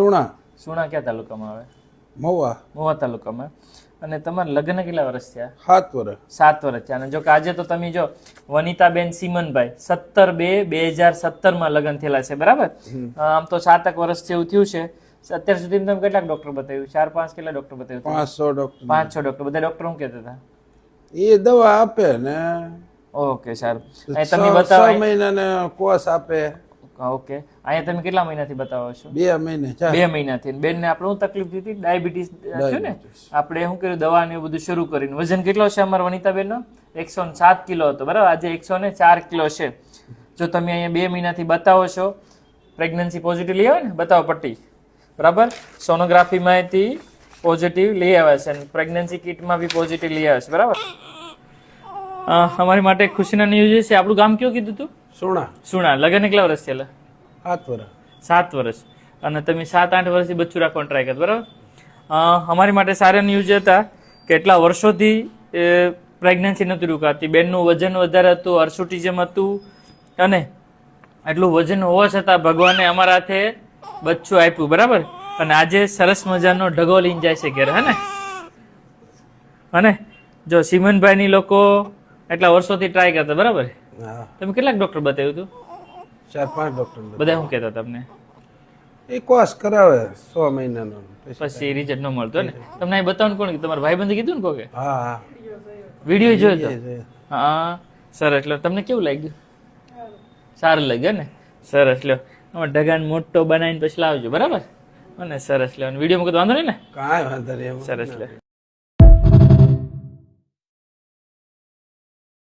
સુણા? સુણા ક્યાં તાલુકામાં આવે? મહુવા. મહુવા તાલુકામાં. અને તમારા લગ્ન કેટલા વર્ષ થયા? સાત વર્ષ. સાત વર્ષ થયા. અને જો કે આજે તો તમે જો વનિતાબેન સિમનભાઈ સત્તર બે બે હજાર સત્તરમાં લગ્ન થયેલા છે બરાબર? આમ તો સાતક વર્ષ જેવું થયું છે. અત્યાર સુધી તમે કેટલાક ડોક્ટર બતાવ્યું? ચાર પાંચ કેટલા ડોક્ટર બતાવ્યું પાંચસો ડોક્ટર પાંચ છ ડોક્ટર બધા ડોક્ટર હું કહેતા હતા? એ દવા આપે ને. ઓકે સારું. તમે બતાવો બતાવો. મહિનાને કોર્સ આપે. ઓકે અહીંયા તમે કેટલા મહિનાથી બતાવો છો? બે મહિના બે મહિનાથી. બેન ને આપણે શું તકલીફ હતી? ડાયાબિટીસ ને? આપણે શું કર્યું? દવા ને બધું શરૂ કરીને. વજન કેટલો છે અમારા વનિતાબેન નો એકસો સાત કિલો હતો બરાબર? આજે એકસો ને ચાર કિલો છે. જો તમે અહીંયા બે મહિનાથી બતાવો છો પ્રેગ્નન્સી પોઝિટિવ લઈ આવે ને? બતાવો પટ્ટી. બરાબર? સોનોગ્રાફી સોનોગ્રાફીમાંથી પોઝિટિવ લઈ આવે છે અને પ્રેગ્નન્સી કિટમાં બી પોઝિટિવ લઈ આવે છે બરાબર? અમારી માટે ખુશીના ન્યૂઝ છે. આપણું ગામ કયું કીધું તું? સુણા. સુણા. લગ્ન કેટલા વર્ષ થયેલા? સાત વર્ષ. સાત વર્ષ. અને તમે સાત આઠ વર્ષથી બચ્ચું રાખવાનું ટ્રાય કરતા બરાબર? અમારી માટે સારા ન્યૂઝ હતા કેટલા વર્ષોથી પ્રેગ્નન્સી નહોતી રોકાતી. બેનનું વજન વધારે હતું અર્સુટિઝમ હતું. અને એટલું વજન હોવા છતાં ભગવાને અમારા હાથે બચ્ચું આપ્યું બરાબર? અને આજે સરસ મજાનો ઢગો લઈને જાય છે ઘેર હે ને? અને જો સિમનભાઈની લોકો એટલા વર્ષોથી ટ્રાય કરતા બરાબર? તમે કેટલાક ડૉક્ટર બતાવ્યું હતું? ચાર પાંચ ડોક્ટર બધા શું કહેતા તમને? એ કોર્સ કરાવે સો મહિનાનો. પછી રિઝલ્ટ ન મળતો ને? તમને અહીં બતાવવાનું કોણ? તમારા ભાઈબંધે કીધું ને કોકે? હા હા. વીડિયો જોયો તો? હા. સરસ એટલે તમને કેવું લાગ્યું? સારું લાગ્યું ને? સરસ લ્યો અમે ઢગાન મોટો બનાવીને પછી લાવજો બરાબર? અને સરસ લ્યો વીડિયો કીધું વાંધો નહીં ને? કાંઈ વાંધો નહીં સરસ લ્યો